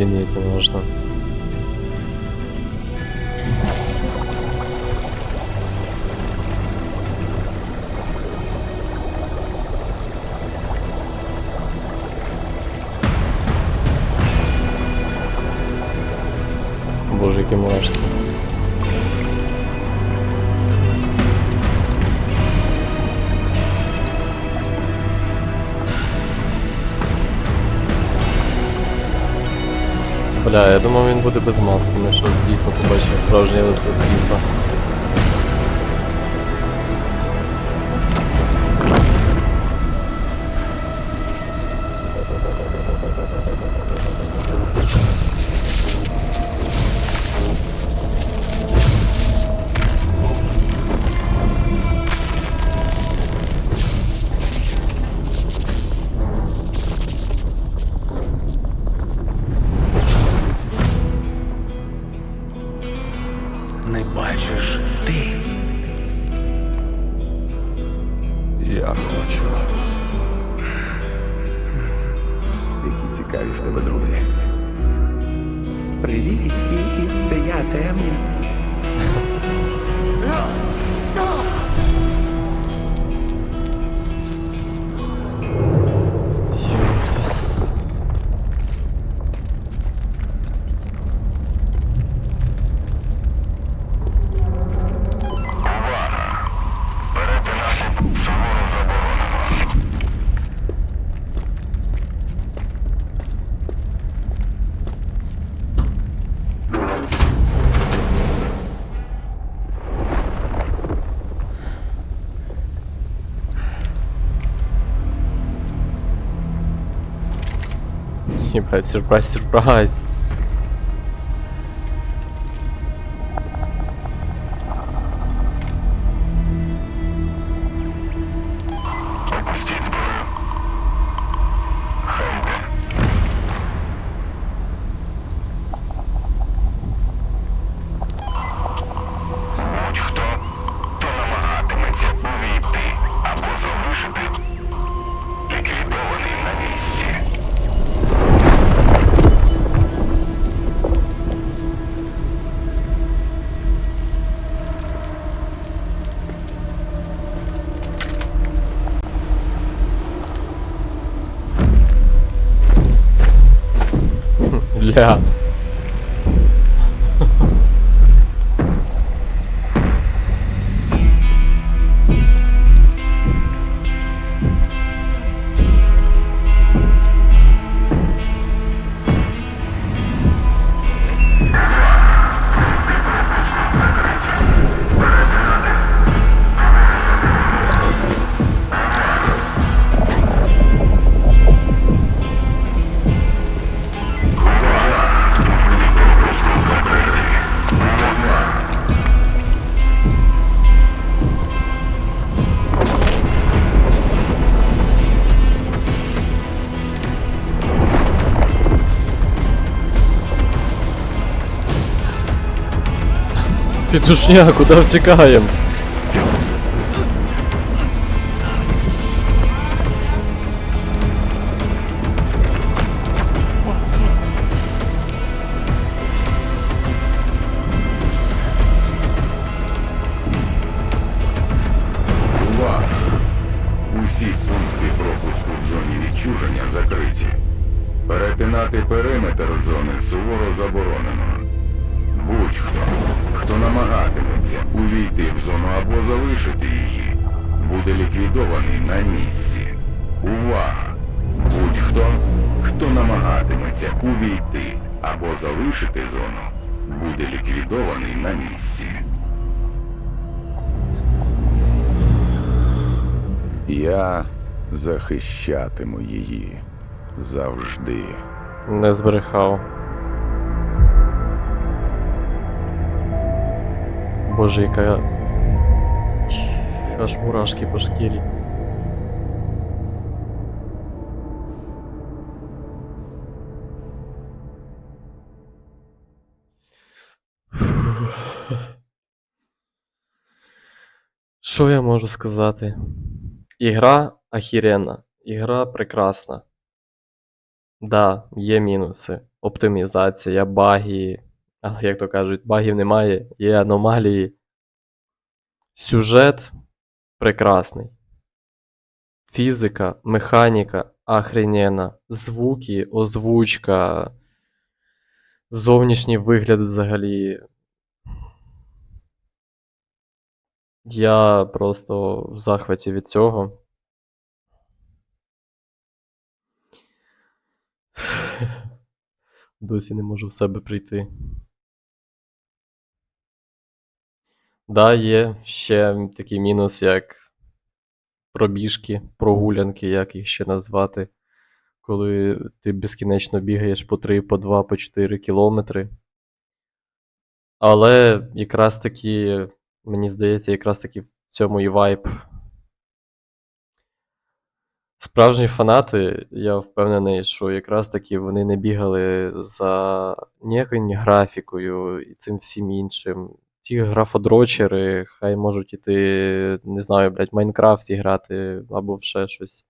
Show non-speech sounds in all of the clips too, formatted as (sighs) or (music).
охренеть можна. Боже, які мурашки. Бля, я думав він буде без маски, ми що дійсно побачимо справжнє лице скіфа. Не бачиш ти. Я хочу. Які цікаві в тебе друзі. Привіт, і це я темний. (laughs) surprise, surprise. 对啊。Петушня, куда втекаем? Увага! Усі пункти пропуску в зоні відчуження закриті. Перетинати периметр зони суворо заборонено. Будь-хто, хто намагатиметься увійти в зону або залишити її, буде ліквідований на місці. Увага! Будь-хто, хто намагатиметься увійти або залишити зону, буде ліквідований на місці. Я захищатиму її завжди. Не збрехав. Боже, яка. Аж мурашки по шкірі. Що я можу сказати? Ігра ахіренна, ігра прекрасна. Да, є мінуси. Оптимізація, баги. Але, як то кажуть, багів немає, є аномалії. Сюжет прекрасний. Фізика, механіка охрененна. Звуки, озвучка, зовнішній вигляд взагалі. Я просто в захваті від цього. (sighs) Досі не можу в себе прийти. Да, є ще такий мінус, як пробіжки, прогулянки, як їх ще назвати, коли ти безкінечно бігаєш по 3, по 2, по 4 кілометри. Але якраз таки, мені здається, якраз таки в цьому і вайб. Справжні фанати, я впевнений, що якраз таки вони не бігали за ніякою графікою і цим всім іншим. Ті графодрочери, хай можуть іти, не знаю, блядь, в Майнкрафті грати або в ще щось.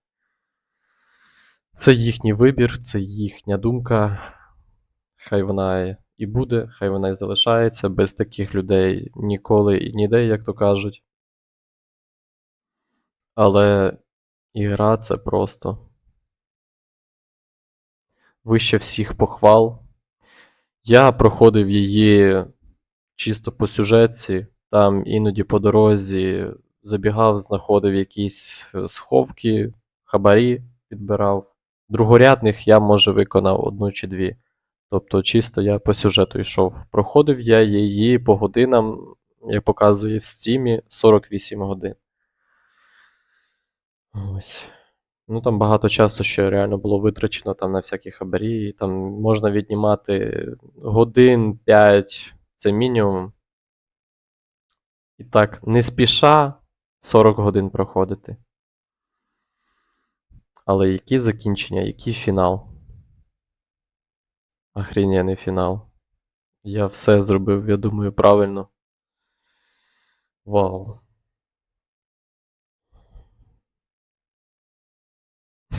Це їхній вибір, це їхня думка. Хай вона і буде, хай вона і залишається. Без таких людей ніколи і ніде, як то кажуть. Але ігра це просто вище всіх похвал. Я проходив її чисто по сюжетці, там іноді по дорозі забігав, знаходив якісь е, сховки, хабарі підбирав. Другорядних я, може, виконав одну чи дві. Тобто, чисто я по сюжету йшов. Проходив я її по годинам, як показує в стімі, 48 годин. Ось. Ну, там багато часу ще реально було витрачено там на всякі хабарі. Там можна віднімати годин 5, це мінімум. І так, не спіша 40 годин проходити. Але які закінчення, який фінал? Охрененний фінал. Я все зробив, я думаю, правильно. Вау. (laughs)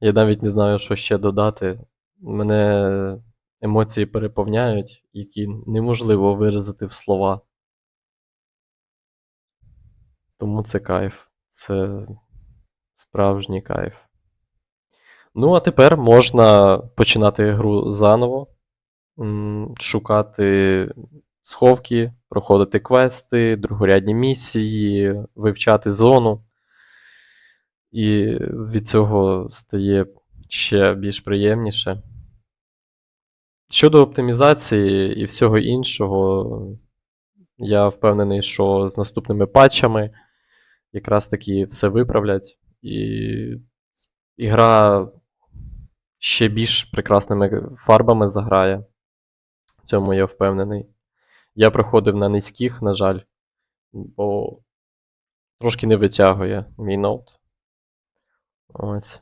Я навіть не знаю, що ще додати. Мене емоції переповняють, які неможливо виразити в слова. Тому це кайф. Це справжній кайф. Ну, а тепер можна починати гру заново, шукати сховки, проходити квести, другорядні місії, вивчати зону. І від цього стає ще більш приємніше. Щодо оптимізації і всього іншого, я впевнений, що з наступними патчами якраз таки все виправлять, і ігра ще більш прекрасними фарбами заграє. В цьому я впевнений. Я проходив на низьких, на жаль, бо трошки не витягує мій ноут. Ось.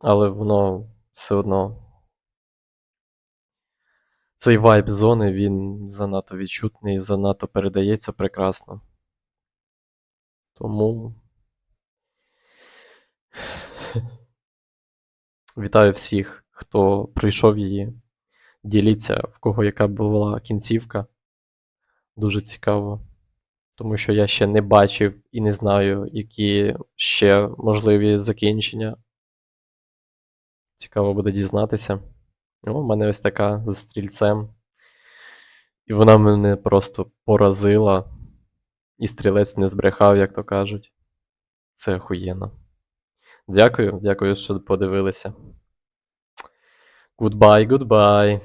Але воно все одно. Цей вайб зони, він занадто відчутний, занадто передається прекрасно. Тому. (sighs) Вітаю всіх, хто пройшов її. Діліться, в кого яка була кінцівка. Дуже цікаво. Тому що я ще не бачив і не знаю, які ще можливі закінчення. Цікаво буде дізнатися. У мене ось така з стрільцем. І вона мене просто поразила. І стрілець не збрехав, як то кажуть. Це охуєнно. Дякую, дякую, що подивилися. Goodbye, goodbye.